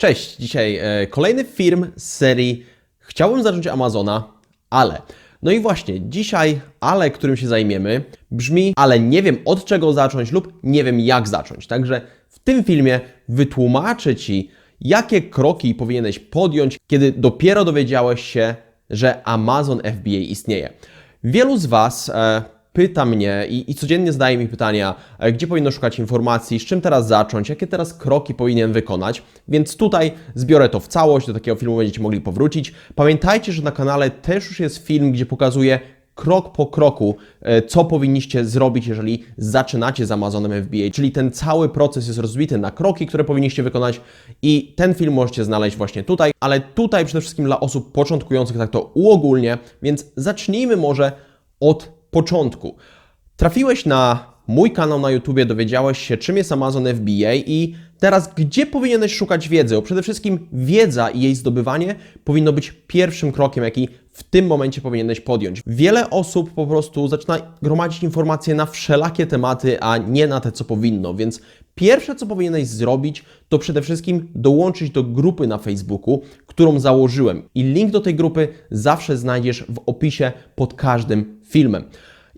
Cześć, dzisiaj e, kolejny film z serii Chciałbym zacząć Amazona, ale. No i właśnie, dzisiaj ale, którym się zajmiemy, brzmi, ale nie wiem od czego zacząć lub nie wiem jak zacząć. Także w tym filmie wytłumaczę Ci, jakie kroki powinieneś podjąć, kiedy dopiero dowiedziałeś się, że Amazon FBA istnieje. Wielu z Was e, pyta mnie i, i, codziennie zadaje mi pytania, e, gdzie powinno szukać informacji, z czym teraz zacząć, jakie teraz kroki powinien wykonać, więc tutaj zbiorę to w całość, do takiego filmu będziecie mogli powrócić. Pamiętajcie, że na kanale też już jest film, gdzie pokazuję krok po kroku, e, co powinniście zrobić, jeżeli zaczynacie z Amazonem FBA, czyli ten cały proces jest rozbity na kroki, które powinniście wykonać i ten film możecie znaleźć właśnie tutaj, ale tutaj przede wszystkim dla osób początkujących, tak to uogólnie, więc zacznijmy może od początku. Trafiłeś na mój kanał na YouTube, dowiedziałeś się, czym jest Amazon FBA i teraz gdzie powinieneś szukać wiedzy? Bo przede wszystkim wiedza i jej zdobywanie powinno być pierwszym krokiem, jaki w tym momencie powinieneś podjąć. Wiele osób po prostu zaczyna gromadzić informacje na wszelakie tematy, a nie na te, co powinno, więc pierwsze, co powinieneś zrobić, to przede wszystkim dołączyć do grupy na Facebooku, którą założyłem. I link do tej grupy zawsze znajdziesz w opisie pod każdym filmem.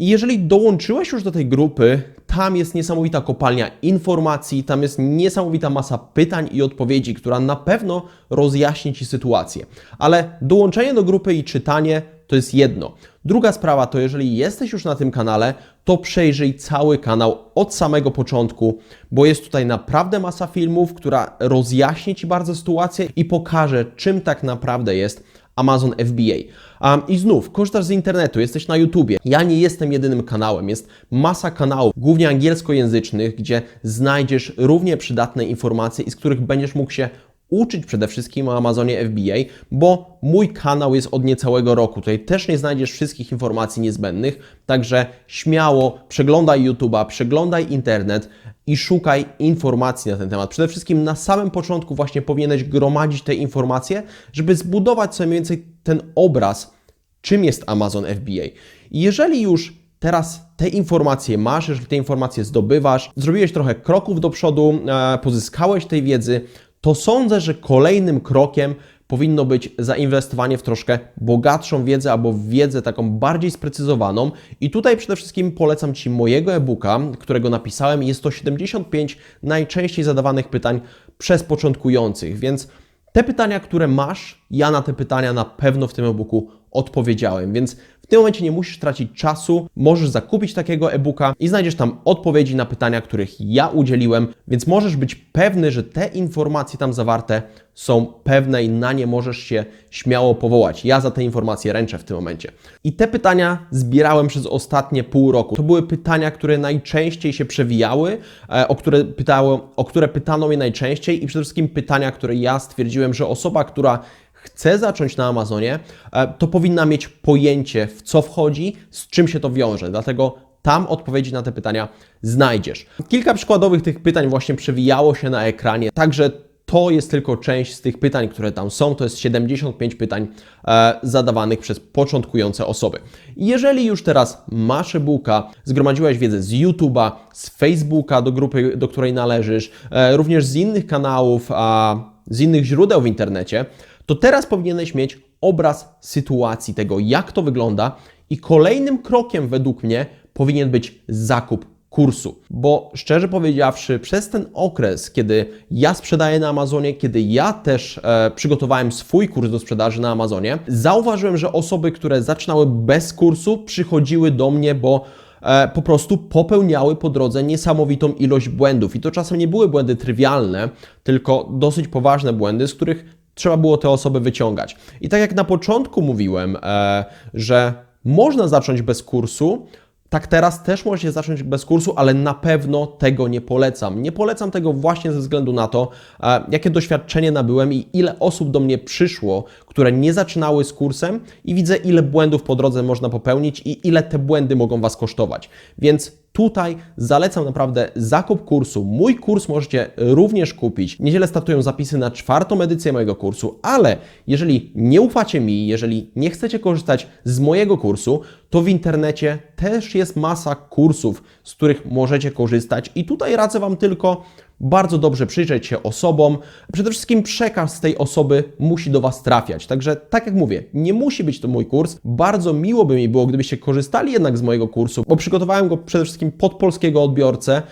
I jeżeli dołączyłeś już do tej grupy, tam jest niesamowita kopalnia informacji, tam jest niesamowita masa pytań i odpowiedzi, która na pewno rozjaśni Ci sytuację. Ale dołączenie do grupy i czytanie to jest jedno. Druga sprawa to, jeżeli jesteś już na tym kanale, to przejrzyj cały kanał od samego początku, bo jest tutaj naprawdę masa filmów, która rozjaśni Ci bardzo sytuację i pokaże, czym tak naprawdę jest Amazon FBA. Um, I znów, korzystasz z internetu, jesteś na YouTubie. Ja nie jestem jedynym kanałem, jest masa kanałów, głównie angielskojęzycznych, gdzie znajdziesz równie przydatne informacje i z których będziesz mógł się uczyć przede wszystkim o Amazonie FBA, bo mój kanał jest od niecałego roku. Tutaj też nie znajdziesz wszystkich informacji niezbędnych, także śmiało przeglądaj YouTube'a, przeglądaj internet i szukaj informacji na ten temat. Przede wszystkim na samym początku właśnie powinieneś gromadzić te informacje, żeby zbudować sobie mniej więcej ten obraz, czym jest Amazon FBA. Jeżeli już teraz te informacje masz, jeżeli te informacje zdobywasz, zrobiłeś trochę kroków do przodu, e, pozyskałeś tej wiedzy, to sądzę, że kolejnym krokiem powinno być zainwestowanie w troszkę bogatszą wiedzę albo wiedzę taką bardziej sprecyzowaną. I tutaj przede wszystkim polecam Ci mojego e-booka, którego napisałem. Jest to 75 najczęściej zadawanych pytań przez początkujących, więc te pytania, które masz, ja na te pytania na pewno w tym e-booku odpowiedziałem, więc tym momencie nie musisz tracić czasu, możesz zakupić takiego e-booka i znajdziesz tam odpowiedzi na pytania, których ja udzieliłem, więc możesz być pewny, że te informacje tam zawarte są pewne i na nie możesz się śmiało powołać. Ja za te informacje ręczę w tym momencie. I te pytania zbierałem przez ostatnie pół roku. To były pytania, które najczęściej się przewijały, e, o które, pytało, o które pytano mnie najczęściej i przede wszystkim pytania, które ja stwierdziłem, że osoba, która chce zacząć na Amazonie, e, to powinna mieć pojęcie, w co wchodzi, z czym się to wiąże. Dlatego tam odpowiedzi na te pytania znajdziesz. Kilka przykładowych tych pytań właśnie przewijało się na ekranie, także to jest tylko część z tych pytań, które tam są. To jest 75 pytań e, zadawanych przez początkujące osoby. Jeżeli już teraz masz e-booka, zgromadziłeś wiedzę z YouTube'a, z Facebooka, do grupy, do której należysz, e, również z innych kanałów, a z innych źródeł w internecie, to teraz powinieneś mieć obraz sytuacji tego, jak to wygląda, i kolejnym krokiem według mnie powinien być zakup kursu. Bo szczerze powiedziawszy, przez ten okres, kiedy ja sprzedaję na Amazonie, kiedy ja też e, przygotowałem swój kurs do sprzedaży na Amazonie, zauważyłem, że osoby, które zaczynały bez kursu, przychodziły do mnie, bo e, po prostu popełniały po drodze niesamowitą ilość błędów. I to czasem nie były błędy trywialne, tylko dosyć poważne błędy, z których trzeba było te osoby wyciągać. I tak jak na początku mówiłem, e, że można zacząć bez kursu, tak teraz też możecie zacząć bez kursu, ale na pewno tego nie polecam. Nie polecam tego właśnie ze względu na to, e, jakie doświadczenie nabyłem i ile osób do mnie przyszło, które nie zaczynały z kursem i widzę, ile błędów po drodze można popełnić i ile te błędy mogą Was kosztować. Więc Tutaj zalecam naprawdę zakup kursu. Mój kurs możecie również kupić. Niedzielę startują zapisy na czwartą edycję mojego kursu, ale jeżeli nie ufacie mi, jeżeli nie chcecie korzystać z mojego kursu, to w internecie też jest masa kursów, z których możecie korzystać i tutaj radzę Wam tylko bardzo dobrze przyjrzeć się osobom. Przede wszystkim przekaz tej osoby musi do Was trafiać. Także, tak jak mówię, nie musi być to mój kurs. Bardzo miło by mi było, gdybyście korzystali jednak z mojego kursu, bo przygotowałem go przede wszystkim pod polskiego odbiorcę.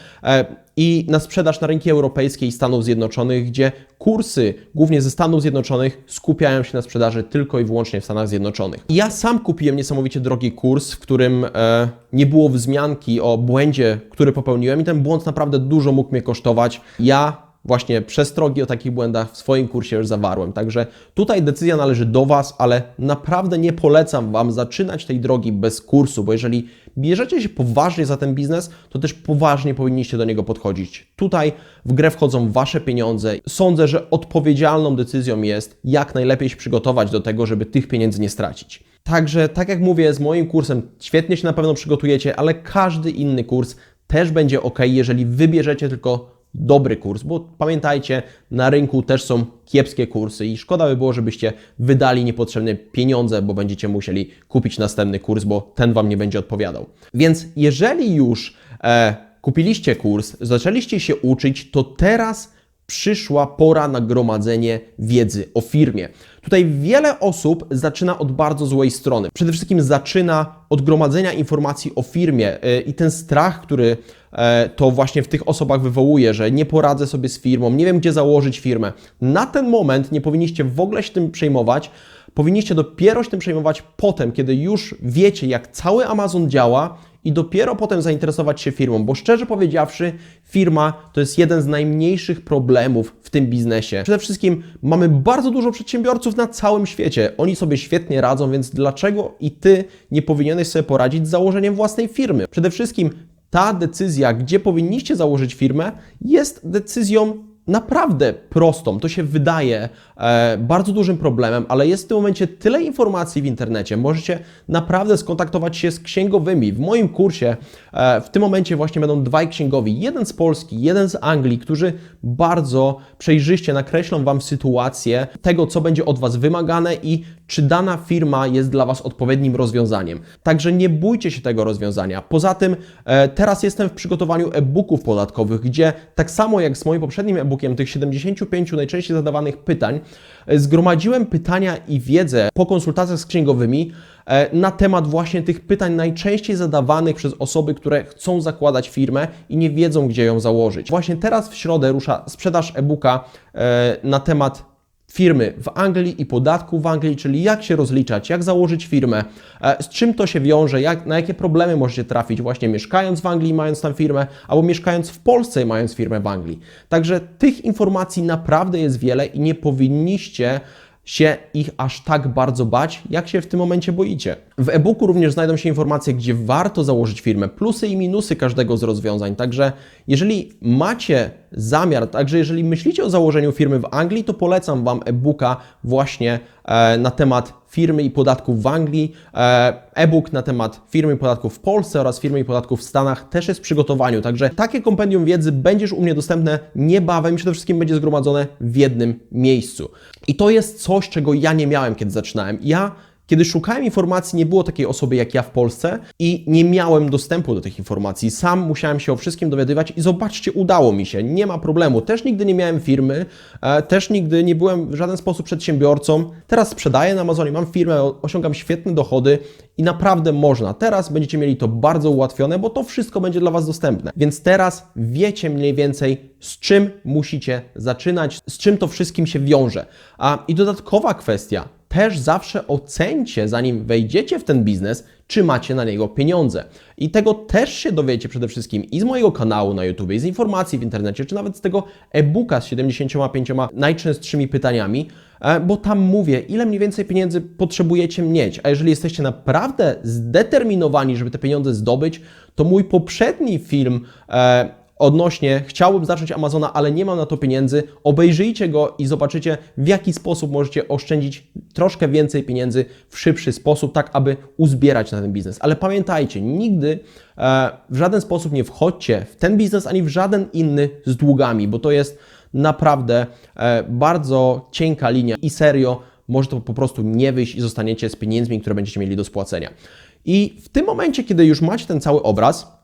I na sprzedaż na rynki europejskie i Stanów Zjednoczonych, gdzie kursy głównie ze Stanów Zjednoczonych skupiają się na sprzedaży tylko i wyłącznie w Stanach Zjednoczonych. Ja sam kupiłem niesamowicie drogi kurs, w którym e, nie było wzmianki o błędzie, który popełniłem i ten błąd naprawdę dużo mógł mnie kosztować. Ja właśnie przestrogi o takich błędach w swoim kursie już zawarłem. Także tutaj decyzja należy do Was, ale naprawdę nie polecam Wam zaczynać tej drogi bez kursu, bo jeżeli bierzecie się poważnie za ten biznes, to też poważnie powinniście do niego podchodzić. Tutaj w grę wchodzą Wasze pieniądze. Sądzę, że odpowiedzialną decyzją jest jak najlepiej się przygotować do tego, żeby tych pieniędzy nie stracić. Także, tak jak mówię, z moim kursem świetnie się na pewno przygotujecie, ale każdy inny kurs też będzie ok, jeżeli wybierzecie tylko dobry kurs, bo pamiętajcie, na rynku też są kiepskie kursy i szkoda by było, żebyście wydali niepotrzebne pieniądze, bo będziecie musieli kupić następny kurs, bo ten Wam nie będzie odpowiadał. Więc jeżeli już e, kupiliście kurs, zaczęliście się uczyć, to teraz przyszła pora na gromadzenie wiedzy o firmie. Tutaj wiele osób zaczyna od bardzo złej strony. Przede wszystkim zaczyna od gromadzenia informacji o firmie y, i ten strach, który e, to właśnie w tych osobach wywołuje, że nie poradzę sobie z firmą, nie wiem gdzie założyć firmę. Na ten moment nie powinniście w ogóle się tym przejmować. Powinniście dopiero się tym przejmować potem, kiedy już wiecie, jak cały Amazon działa i dopiero potem zainteresować się firmą, bo szczerze powiedziawszy, firma to jest jeden z najmniejszych problemów w tym biznesie. Przede wszystkim mamy bardzo dużo przedsiębiorców na całym świecie. Oni sobie świetnie radzą, więc dlaczego i ty nie powinieneś sobie poradzić z założeniem własnej firmy? Przede wszystkim ta decyzja, gdzie powinniście założyć firmę, jest decyzją naprawdę prostą. To się wydaje e, bardzo dużym problemem, ale jest w tym momencie tyle informacji w internecie. Możecie naprawdę skontaktować się z księgowymi. W moim kursie e, w tym momencie właśnie będą dwaj księgowi, jeden z Polski, jeden z Anglii, którzy bardzo przejrzyście nakreślą Wam sytuację tego, co będzie od Was wymagane i czy dana firma jest dla Was odpowiednim rozwiązaniem. Także nie bójcie się tego rozwiązania. Poza tym e, teraz jestem w przygotowaniu e-booków podatkowych, gdzie tak samo jak z moim poprzednim e-bookiem, tych 75 najczęściej zadawanych pytań, e, zgromadziłem pytania i wiedzę po konsultacjach z księgowymi e, na temat właśnie tych pytań najczęściej zadawanych przez osoby, które chcą zakładać firmę i nie wiedzą, gdzie ją założyć. Właśnie teraz w środę rusza sprzedaż e-booka na temat firmy w Anglii i podatku w Anglii, czyli jak się rozliczać, jak założyć firmę, e, z czym to się wiąże, jak, na jakie problemy możecie trafić właśnie mieszkając w Anglii, mając tam firmę, albo mieszkając w Polsce, mając firmę w Anglii. Także tych informacji naprawdę jest wiele i nie powinniście się ich aż tak bardzo bać, jak się w tym momencie boicie. W e-booku również znajdą się informacje, gdzie warto założyć firmę, plusy i minusy każdego z rozwiązań. Także jeżeli macie zamiar, także jeżeli myślicie o założeniu firmy w Anglii, to polecam Wam e-booka właśnie na temat firmy i podatków w Anglii. E, e-book na temat firmy i podatków w Polsce oraz firmy i podatków w Stanach też jest w przygotowaniu. Także takie kompendium wiedzy będziesz u mnie dostępne niebawem przede wszystkim będzie zgromadzone w jednym miejscu. I to jest coś, czego ja nie miałem, kiedy zaczynałem. Ja kiedy szukałem informacji, nie było takiej osoby jak ja w Polsce i nie miałem dostępu do tych informacji. Sam musiałem się o wszystkim dowiadywać i zobaczcie, udało mi się, nie ma problemu. Też nigdy nie miałem firmy, e, też nigdy nie byłem w żaden sposób przedsiębiorcą. Teraz sprzedaję na Amazonie, mam firmę, osiągam świetne dochody i naprawdę można. Teraz będziecie mieli to bardzo ułatwione, bo to wszystko będzie dla Was dostępne. Więc teraz wiecie mniej więcej, z czym musicie zaczynać, z czym to wszystkim się wiąże. A i dodatkowa kwestia, też zawsze ocencie, zanim wejdziecie w ten biznes, czy macie na niego pieniądze. I tego też się dowiecie przede wszystkim i z mojego kanału na YouTube, i z informacji w internecie, czy nawet z tego e-booka z 75 najczęstszymi pytaniami, e, bo tam mówię, ile mniej więcej pieniędzy potrzebujecie mieć. A jeżeli jesteście naprawdę zdeterminowani, żeby te pieniądze zdobyć, to mój poprzedni film e, odnośnie chciałbym zacząć Amazona, ale nie mam na to pieniędzy, obejrzyjcie go i zobaczycie, w jaki sposób możecie oszczędzić troszkę więcej pieniędzy w szybszy sposób, tak aby uzbierać na ten biznes. Ale pamiętajcie, nigdy e, w żaden sposób nie wchodźcie w ten biznes ani w żaden inny z długami, bo to jest naprawdę e, bardzo cienka linia i serio może to po prostu nie wyjść i zostaniecie z pieniędzmi, które będziecie mieli do spłacenia. I w tym momencie, kiedy już macie ten cały obraz,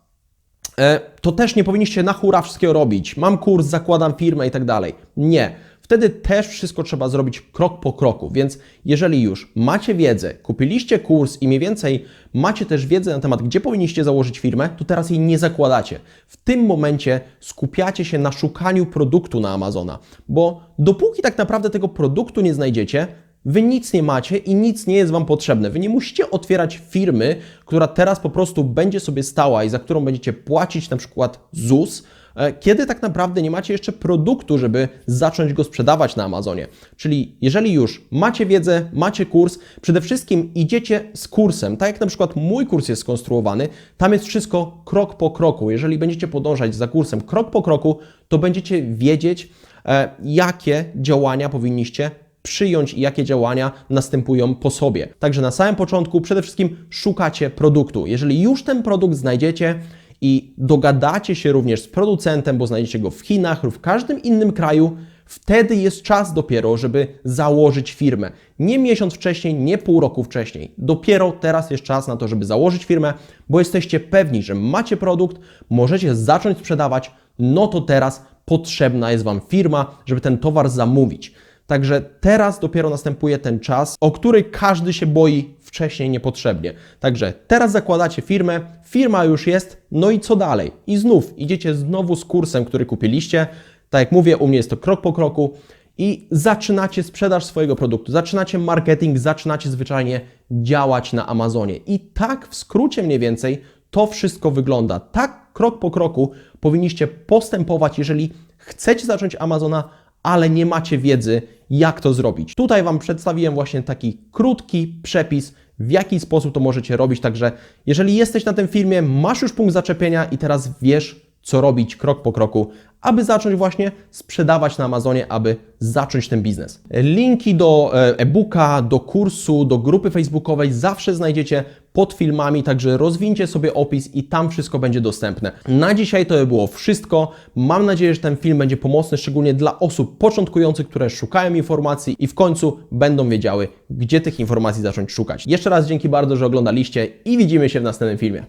to też nie powinniście na hura wszystkiego robić. Mam kurs, zakładam firmę i tak dalej. Nie. Wtedy też wszystko trzeba zrobić krok po kroku. Więc jeżeli już macie wiedzę, kupiliście kurs i mniej więcej macie też wiedzę na temat, gdzie powinniście założyć firmę, to teraz jej nie zakładacie. W tym momencie skupiacie się na szukaniu produktu na Amazona, bo dopóki tak naprawdę tego produktu nie znajdziecie, Wy nic nie macie i nic nie jest Wam potrzebne. Wy nie musicie otwierać firmy, która teraz po prostu będzie sobie stała i za którą będziecie płacić na przykład ZUS, e, kiedy tak naprawdę nie macie jeszcze produktu, żeby zacząć go sprzedawać na Amazonie. Czyli jeżeli już macie wiedzę, macie kurs, przede wszystkim idziecie z kursem, tak jak na przykład mój kurs jest skonstruowany, tam jest wszystko krok po kroku. Jeżeli będziecie podążać za kursem krok po kroku, to będziecie wiedzieć, e, jakie działania powinniście przyjąć i jakie działania następują po sobie. Także na samym początku przede wszystkim szukacie produktu. Jeżeli już ten produkt znajdziecie i dogadacie się również z producentem, bo znajdziecie go w Chinach lub w każdym innym kraju, wtedy jest czas dopiero, żeby założyć firmę. Nie miesiąc wcześniej, nie pół roku wcześniej. Dopiero teraz jest czas na to, żeby założyć firmę, bo jesteście pewni, że macie produkt, możecie zacząć sprzedawać, no to teraz potrzebna jest Wam firma, żeby ten towar zamówić. Także teraz dopiero następuje ten czas, o który każdy się boi wcześniej niepotrzebnie. Także teraz zakładacie firmę, firma już jest, no i co dalej? I znów idziecie znowu z kursem, który kupiliście. Tak jak mówię, u mnie jest to krok po kroku i zaczynacie sprzedaż swojego produktu, zaczynacie marketing, zaczynacie zwyczajnie działać na Amazonie. I tak w skrócie mniej więcej to wszystko wygląda. Tak krok po kroku powinniście postępować, jeżeli chcecie zacząć Amazona ale nie macie wiedzy, jak to zrobić. Tutaj Wam przedstawiłem właśnie taki krótki przepis, w jaki sposób to możecie robić. Także jeżeli jesteś na tym filmie, masz już punkt zaczepienia i teraz wiesz, co robić krok po kroku, aby zacząć właśnie sprzedawać na Amazonie, aby zacząć ten biznes. Linki do e, e-booka, do kursu, do grupy facebookowej zawsze znajdziecie pod filmami, także rozwincie sobie opis i tam wszystko będzie dostępne. Na dzisiaj to by było wszystko. Mam nadzieję, że ten film będzie pomocny szczególnie dla osób początkujących, które szukają informacji i w końcu będą wiedziały, gdzie tych informacji zacząć szukać. Jeszcze raz dzięki bardzo, że oglądaliście i widzimy się w następnym filmie.